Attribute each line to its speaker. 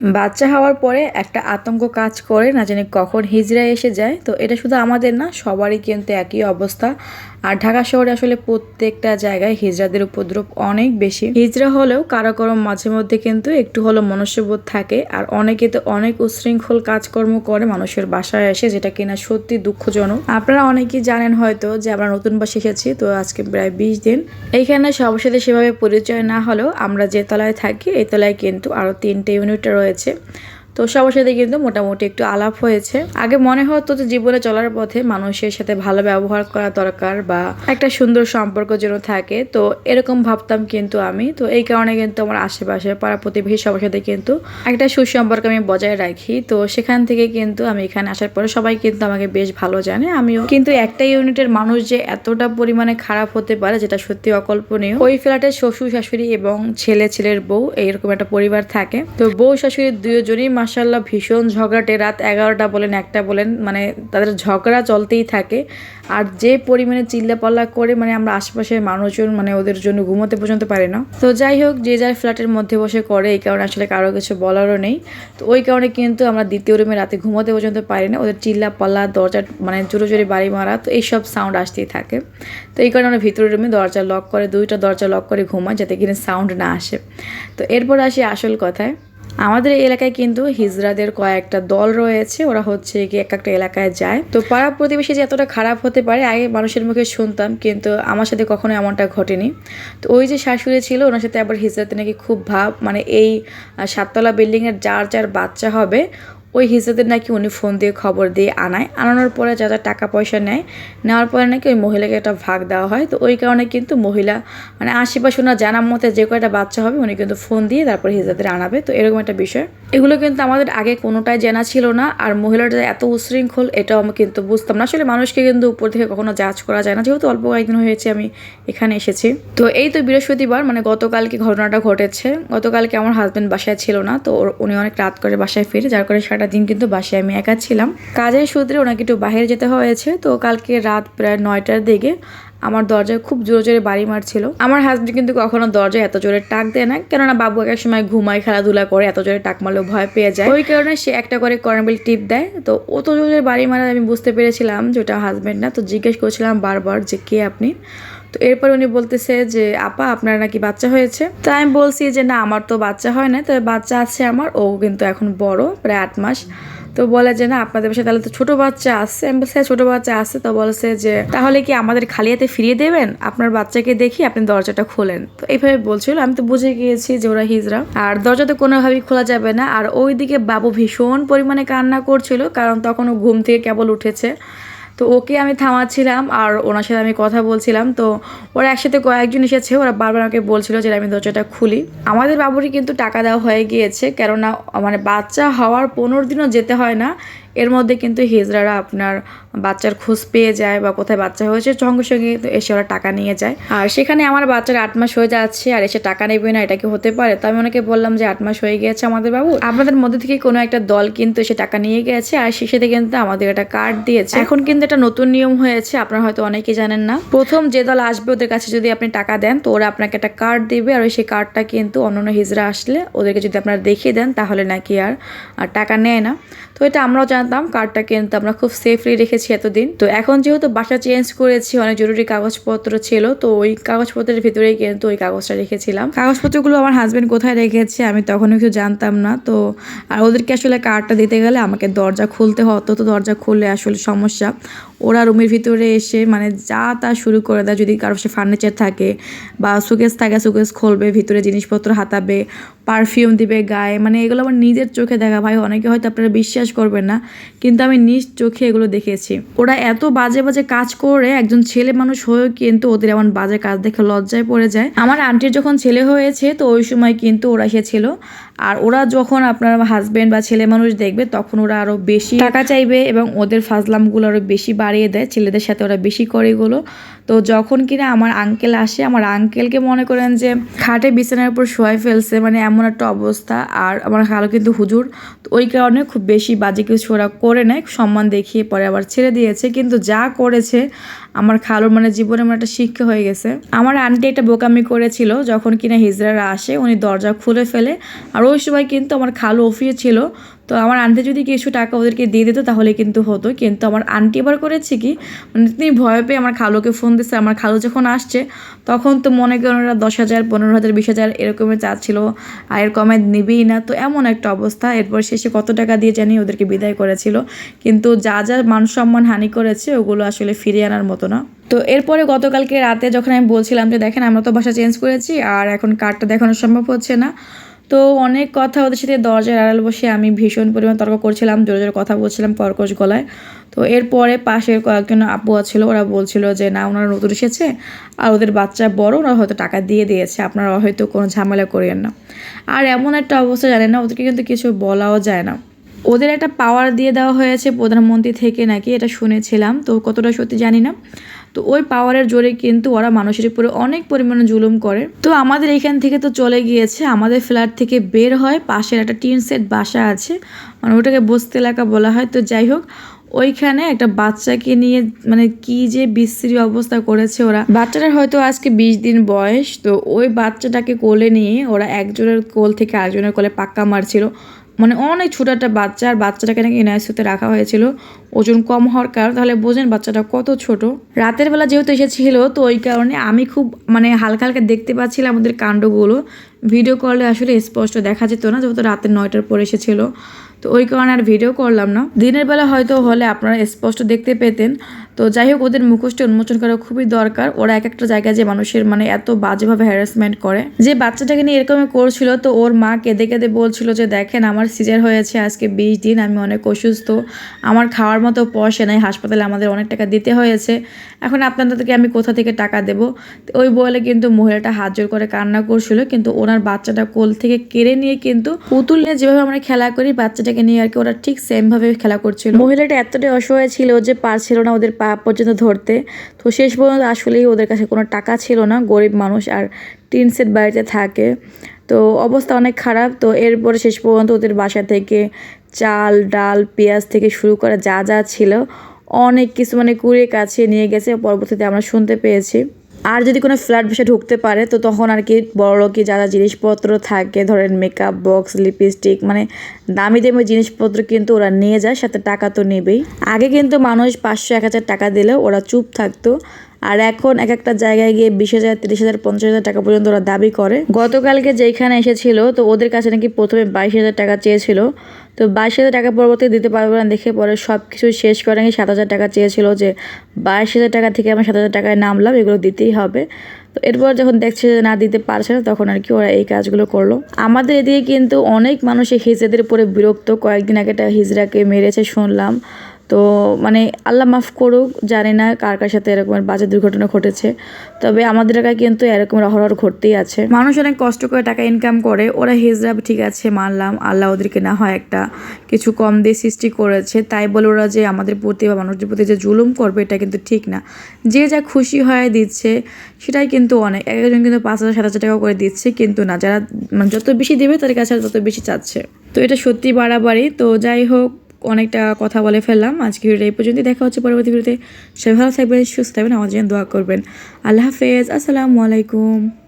Speaker 1: বাচ্চা হওয়ার পরে একটা আতঙ্ক কাজ করে না জানি কখন হিজড়া এসে যায়। তো এটা শুধু আমাদের না, সবারই কিন্তু একই অবস্থা। আর ঢাকা শহরে আসলে প্রত্যেকটা জায়গায় হিজড়াদের উপদ্রব অনেক বেশি। হিজড়া হলেও কারও কারও মাঝে মধ্যে কিন্তু একটু হলো মনুষ্যবোধ থাকে আর অনেকে তো অনেক উশৃঙ্খল কাজকর্ম করে মানুষের বাসায় এসে যেটা কিনা সত্যি দুঃখজনক। আপনারা অনেকেই জানেন হয়তো যে আমরা নতুন বাসে এসেছি, তো আজকে প্রায় বিশ দিন। এইখানে সবার সাথে সেভাবে পরিচয় না হলেও আমরা যে তলায় থাকি, এই তলায় কিন্তু আরও তিনটে ইউনিট রয়েছে। তো সবার সাথে কিন্তু মোটামুটি একটু আলাপ হয়েছে। আগে মনে হতো যে জীবনে চলার পথে মানুষের সাথে ভালো ব্যবহার করা দরকার বা একটা সুন্দর সম্পর্ক যেন থাকে। তো এরকম ভাবতাম কিন্তু আমি। তো এই কারণে কিন্তু আমার আশেপাশে পাড়া প্রতিবেশী সবার সাথে কিন্তু একটা সুসম্পর্ক আমি বজায় রাখি। তো সেখান থেকে কিন্তু আমি এখানে আসার পরে সবাই কিন্তু আমাকে বেশ ভালো জানে। আমিও কিন্তু একটা ইউনিটের মানুষ যে এতটা পরিমাণে খারাপ হতে পারে যেটা সত্যি অকল্পনীয়। ওই ফ্ল্যাটে শ্বশুর শাশুড়ি এবং ছেলে ছেলের বউ এইরকম একটা পরিবার থাকে। তো বউ শাশুড়ি দুজনই মাসাল্লাহ ভীষণ ঝগড়াটে। রাত এগারোটা বলেন, একটা বলেন মানে তাদের ঝগড়া চলতেই থাকে। আর যে পরিমাণে চিল্লাপাল্লা করে মানে আমরা আশেপাশের মানুষজন মানে ওদের জন্য ঘুমোতে পর্যন্ত পারে না। তো যাই হোক, যে যার ফ্ল্যাটের মধ্যে বসে করে, এই কারণে আসলে কারও কিছু বলারও নেই। তো ওই কারণে কিন্তু আমরা দ্বিতীয় রুমে রাতে ঘুমোতে পর্যন্ত পারি না। ওদের চিল্লা পাল্লা দরজা মানে জোরে জোরে বাড়ি মারা, তো এইসব সাউন্ড আসতেই থাকে। তো এই কারণে আমরা ভিতরের রুমে দরজা লক করে, দুইটা দরজা লক করে ঘুমাই, যাতে কিনা সাউন্ড না আসে। তো এরপর আসি আসল কথায়। আমাদের এই এলাকায় কিন্তু হিজরাদের কয়েকটা দল রয়েছে, ওরা হচ্ছে কি এক একটা এলাকায় যায়। তো পাড়া প্রতিবেশী যে এতটা খারাপ হতে পারে, আগে মানুষের মুখে শুনতাম, কিন্তু আমার সাথে কখনো এমনটা ঘটেনি। তো ওই যে শাশুড়ি ছিল, ওনার সাথে আবার হিজরাতে নাকি খুব ভাব মানে এই সাততলা বিল্ডিংয়ের যার যার বাচ্চা হবে ওই হিজড়াদের নাকি উনি ফোন দিয়ে খবর দিয়ে আনায়। আনানোর পরে যা যা টাকা পয়সা নেয়, নেওয়ার পরে নাকি ওই মহিলাকে একটা ভাগ দেওয়া হয়। তো ওই কারণে কিন্তু মহিলা মানে আশেপাশে ওনার জানার মতে যে কয়টা বাচ্চা হবে, উনি কিন্তু ফোন দিয়ে তারপর হিজড়াদের আনাবে। তো এরকম একটা বিষয়। এগুলো কিন্তু আমাদের আগে কোনোটাই জানা ছিল না, আর মহিলাটা এত উশৃঙ্খল, এটাও আমি কিন্তু বুঝতাম না। আসলে মানুষকে কিন্তু উপর থেকে কখনো জাজ করা যায় না। যেহেতু অল্প কয়েকদিন হয়েছে, আমি এখানে এসেছি। তো এই তো বৃহস্পতিবার মানে গতকালকে ঘটনাটা ঘটেছে। গতকালকে আমার হাজব্যান্ড বাসায় ছিল না, তো উনি অনেক রাত করে বাসায় ফিরে, যার করে সারাটা দিন কিন্তু বাসায় আমি একা ছিলাম। কাজের সূত্রে ওনাকে একটু বাইরে যেতে হয়েছে। তো কালকে রাত প্রায় নয়টার দিকে আমার দরজায় খুব জোরে জোরে বাড়ি মারছিল। আমার হাজবেন্ড কিন্তু কখনো দরজায় এত জোরে টাক দেয় না। কেননা বাবু এক সময় ঘুমায়, খেলাধুলা করে, এত জোরে টাক মারলেও ভয় পেয়ে যায়। ওই কারণে সে একটা করে কর্নেবিল টিপ দেয়। তো অত জোরে বাড়ি মারা আমি বুঝতে পেরেছিলাম যে ওটা হাজবেন্ড না। তো জিজ্ঞেস করেছিলাম বারবার যে কে আপনি? তো এরপর উনি বলতেছে যে আপা আপনার নাকি বাচ্চা হয়েছে? তো আমি বলছি যে না আমার তো বাচ্চা হয় না তবে বাচ্চা আছে আমার ও কিন্তু এখন বড় প্রায় আট মাস। তো বলে যে না আপনাদের বাসায় তাহলে তো ছোট বাচ্চা আছে। আমি বলছি, "হ্যাঁ, ছোট বাচ্চা আছে। তো বলছে যে তাহলে কি আমাদের খালি হাতে ফিরিয়ে দেবেন? আপনার বাচ্চাকে দেখি আপনি দরজাটা খোলেন। তো এইভাবে বলছিল। আমি তো বুঝে গিয়েছি যে ওরা হিজরা আর দরজা তো কোনোভাবেই খোলা যাবে না। আর ওইদিকে বাবু ভীষণ পরিমাণে কান্না করছিল কারণ তখন ও ঘুম থেকে কেবল উঠেছে। তো ওকে আমি থামাচ্ছিলাম আর ওনার সাথে আমি কথা বলছিলাম। তো ওরা একসাথে কয়েকজন এসেছে, ওরা বারবার আমাকে বলছিল যে আমি দরজাটা খুলি। আমাদের বাবুরই কিন্তু টাকা দেওয়া হয়ে গিয়েছে, কেননা মানে বাচ্চা হওয়ার পনেরো দিনও যেতে হয় না। এর মধ্যে কিন্তু হিজড়ারা আপনার বাচ্চার খোঁজ পেয়ে যায় বা কোথায় বাচ্চা হয়েছে, সঙ্গে সঙ্গে এসে ওরা টাকা নিয়ে যায়। আর সেখানে আমার বাচ্চার আট মাস হয়ে যাচ্ছে আর এসে টাকা নেবে না, এটা কি হতে পারে? তো আমি ওনাকে বললাম যে, আট মাস হয়ে গিয়েছে আমাদের বাবু। আপনাদের মধ্যে থেকে কোনো একটা দল কিন্তু এসে টাকা নিয়ে গেছে আর শেষে কিন্তু আমাদের একটা কার্ড দিয়েছে। এখন কিন্তু একটা নতুন নিয়ম হয়েছে, আপনারা হয়তো অনেকেই জানেন না। প্রথম যে দল আসবে ওদের কাছে যদি আপনি টাকা দেন, তো ওরা আপনাকে একটা কার্ড দিবে আর ওই সেই কার্ডটা কিন্তু অন্যান্য হিজড়া আসলে ওদেরকে যদি আপনারা দেখিয়ে দেন, তাহলে নাকি আর টাকা নেয় না। তো এটা আমরাও জানতাম কার্ডটা কিন্তু আমরা খুব সেফলি রেখেছি এতদিন। তো এখন যেহেতু বাসা চেঞ্জ করেছি, অনেক জরুরি কাগজপত্র ছিল, তো ওই কাগজপত্রের ভিতরেই কিন্তু ওই কাগজটা রেখেছিলাম। কাগজপত্রগুলো আমার হাজব্যান্ড কোথায় রেখেছে আমি তখনও কিছু জানতাম না, তো আর ওদেরকে আসলে কার্ডটা দিতে গেলে আমাকে দরজা খুলতে হতো তো দরজা খুললে আসলে সমস্যা। ওরা রুমের ভিতরে এসে মানে যা তা শুরু করে দেয়, যদি কারও সে ফার্নিচার থাকে বা সুকেস থাকে সুকেস খুলবে, ভিতরে জিনিসপত্র হাতাবে পারফিউম দিবে গায়ে মানে এগুলো আমার নিজের চোখে দেখা। ভাই, অনেকে হয়তো আপনারা বিশ্বাস করবেন না, কিন্তু আমি নিজ চোখে এগুলো দেখেছি। ওরা এত বাজে বাজে কাজ করে, একজন ছেলে মানুষ হয়েও কিন্তু ওদের এমন বাজে কাজ দেখে লজ্জায় পড়ে যায়। আমার আন্টির যখন ছেলে হয়েছে, তো ওই সময় কিন্তু ওরা এসেছিল। আর ওরা যখন আপনার হাজবেন্ড বা ছেলে মানুষ দেখবে, তখন ওরা আরও বেশি টাকা চাইবে এবং ওদের ফাজলামগুলো আরও বেশি বাড়িয়ে দেয়। ছেলেদের সাথে ওরা বেশি করে এগুলো তো যখন কিনা আমার আঙ্কেল আসে, আমার আঙ্কেলকে মনে করেন যে খাটে বিছানার উপর শোয়াই ফেলছে মানে এমন একটা অবস্থা। আর আমার খালো কিন্তু হুজুর ওই কারণে খুব বেশি বাজে কিছু ওরা করে নেয় সম্মান দেখিয়ে পরে আবার ছেড়ে দিয়েছে। কিন্তু যা করেছে, আমার খালুর মানে জীবনে আমার একটা শিক্ষা হয়ে গেছে। আমার আন্টি একটা বোকামি করেছিল, যখন কিনা হিজড়ারা আসে, উনি দরজা খুলে ফেলে। আর ওই সময় কিন্তু আমার খালু অফিসে ছিল, তো আমার আন্টি যদি কিছু টাকা ওদেরকে দিয়ে দিত, তাহলে কিন্তু হতো। কিন্তু আমার আন্টি এবার করেছে কি মানে তিনি ভয় পেয়ে আমার খালুকে ফোন দিচ্ছে আমার খালু যখন আসছে, তখন তো মনে করেন ওরা দশ হাজার, পনেরো হাজার, বিশ হাজার এরকমের চাচ্ছিল আয়ের কমে নিবেই না। তো এমন একটা অবস্থা। এরপর শেষে কত টাকা দিয়ে জানি ওদেরকে বিদায় করেছিল। কিন্তু যা যা মান সম্মান হানি করেছে, ওগুলো আসলে ফিরিয়ে আনার মতো না। তো এরপরে গতকালকে রাতে যখন আমি বলছিলাম যে, দেখেন, আমরা তো বাসা চেঞ্জ করেছি, আর এখন কার্ডটা দেখানো সম্ভব হচ্ছে না। তো অনেক কথা ওদের সাথে দরজার আড়াল বসে আমি ভীষণ পরিমাণ তর্ক করছিলাম, জোরে জোরে কথা বলছিলাম কর্কশ গলায়। তো এরপরে পাশের কয়েকজন আপু ছিল ওরা বলছিল যে, না, ওনারা নতুন এসেছে, আর ওদের বাচ্চা বড় ওরা হয়তো টাকা দিয়ে দিয়েছে, আপনারা হয়তো কোনো ঝামেলা করিয়েন না। আর এমন একটা অবস্থা জানেন না, ওদেরকে কিন্তু কিছু বলাও যায় না। ওদের একটা পাওয়ার দিয়ে দেওয়া হয়েছে প্রধানমন্ত্রী থেকে নাকি, এটা শুনেছিলাম, তো কতটা সত্যি জানি না। তো ওই পাওয়ারের জোরে কিন্তু ওরা মানুষের উপরে অনেক পরিমাণে জুলুম করে। তো আমাদের এখান থেকে তো চলে গিয়েছে, আমাদের ফ্ল্যাট থেকে বের হয়, পাশের একটা টিন সেট বাসা আছে মানে ওটাকে বস্তি এলাকা বলা হয়। তো যাই হোক, ওইখানে একটা বাচ্চাকে নিয়ে মানে কি যে বিশ্রী অবস্থা করেছে ওরা। বাচ্চাটার হয়তো আজকে বিশ দিন বয়স, তো ওই বাচ্চাটাকে কোলে নিয়ে ওরা একজনের কোল থেকে আরেকজনের কোলে পাক্কা মারছিল। মানে অনেক ছোটো একটা বাচ্চা, আর বাচ্চাটাকে নাকি এনআইসিউতে রাখা হয়েছিল। ওজন কম হওয়ার কারণ, তাহলে বোঝেন বাচ্চাটা কত ছোট। রাতের বেলা যেহেতু এসেছিল, তো ওই কারণে আমি খুব মানে হালকা হালকা দেখতে পাচ্ছিলাম আমাদের কাণ্ডগুলো। ভিডিও কলে আসলে স্পষ্ট দেখা যেত না, যেহেতু রাতের নয়টার পর এসেছিল। তো ওই কারণে আর ভিডিও করলাম না। দিনের বেলা হয়তো হলে আপনারা স্পষ্ট দেখতে পেতেন। তো যাই হোক, ওদের মুখোশটা উন্মোচন করা খুবই দরকার। ওরা এক একটা জায়গায় যে মানুষের মানে এত বাজেভাবে হ্যারাসমেন্ট করে। যে বাচ্চাটাকে নিয়ে এরকম করছিল, তো ওর মা কেঁদে কেঁদে বলছিল যে, দেখেন, আমার সিজার হয়েছে আজকে বিশ দিন, আমি অনেক অসুস্থ। আমার খাওয়ার মতো পয়সা নাই, হাসপাতালে আমাদের অনেক টাকা দিতে হয়েছে। এখন আপনাদেরকে আমি কোথা থেকে টাকা দেবো? ওই বলে কিন্তু মহিলাটা হাত জোর করে কান্না করছিল। কিন্তু ওনার বাচ্চাটা কোল থেকে কেড়ে নিয়ে কিন্তু পুতুল নিয়ে যেভাবে আমরা খেলা করি বাচ্চাটাকে নিয়ে আর কি ওরা ঠিক সেমভাবে খেলা করছিল। মহিলাটা এতটাই অসহায় ছিল যে পারছিল না ওদের পা পর্যন্ত ধরতে। তো শেষ পর্যন্ত আসলেই ওদের কাছে কোনো টাকা ছিল না, গরিব মানুষ আর টিন সেট বাড়িতে থাকে। তো অবস্থা অনেক খারাপ। তো এরপরে শেষ পর্যন্ত ওদের বাসা থেকে চাল, ডাল, পেঁয়াজ থেকে শুরু করে যা যা ছিল, অনেক কিছু মানে কুড়িয়ে কাছে নিয়ে গেছে। পরবর্তীতে আমরা শুনতে পেয়েছি। আর যদি কোনো ফ্ল্যাট বসে ঢুকতে পারে, তো তখন আর কি বড় লোকে যা যা জিনিসপত্র থাকে, ধরেন মেকআপ বক্স লিপস্টিক মানে দামি দামি জিনিসপত্র কিন্তু ওরা নিয়ে যায়, সাথে টাকা তো নেবেই। আগে কিন্তু মানুষ পাঁচশো, এক হাজার টাকা দিলে ওরা চুপ থাকতো। আর এখন এক একটা জায়গায় গিয়ে বিশ হাজার, তিরিশ হাজার, পঞ্চাশ হাজার টাকা পর্যন্ত ওরা দাবি করে। গতকালকে যেখানে এসেছিল, তো ওদের কাছে নাকি প্রথমে বাইশ হাজার টাকা চেয়েছিল। তো বাইশ হাজার টাকা পরবর্তী দিতে পারবে না দেখে পরে সব কিছু শেষ করে নাকি সাত হাজার টাকা চেয়েছিল যে বাইশ হাজার টাকা থেকে আমি সাত হাজার টাকায় নামলাম, এগুলো দিতেই হবে। তো এরপর যখন দেখছে যে না দিতে পারছে না, তখন আর কি ওরা এই কাজগুলো করল। আমাদের এদিকে কিন্তু অনেক মানুষ এই হিজড়াদের উপরে বিরক্ত। কয়েকদিন আগে একটা হিজড়াকে মেরেছে, শুনলাম। তো মানে আল্লাহ মাফ করুক, জানি না কার কার সাথে এরকমের বাজে দুর্ঘটনা ঘটেছে, তবে আমাদের এলাকায় কিন্তু এরকম অহরহ ঘটতেই আছে। মানুষ অনেক কষ্ট করে টাকা ইনকাম করে, ওরা হিজড়া ঠিক আছে, মানলাম, আল্লাহ ওদেরকে না হয় একটা কিছু কম দিয়ে সৃষ্টি করেছে, তাই বলে ওরা যে আমাদের প্রতি বা মানুষদের প্রতি যে জুলুম করবে, এটা কিন্তু ঠিক না। যে যা খুশি হয়ে দিচ্ছে, সেটাই কিন্তু অনেক, এক একজন কিন্তু পাঁচ হাজার, সাত হাজার টাকা করে দিচ্ছে, কিন্তু না, যারা মানে যত বেশি দেবে, তাদের কাছে তত বেশি চাচ্ছে। তো এটা সত্যি বাড়াবাড়ি, তো যাই হোক অনেকটা কথা বলে ফেললাম। আজকে ভিডিওটা এই পর্যন্তই। দেখা হচ্ছে পরবর্তী ভিডিওতে। সবাই ভালো থাকবেন, সুস্থ থাকবেন আমাদের জন্য দোয়া করবেন। আল্লাহ হাফেজ। আসসালামু আলাইকুম।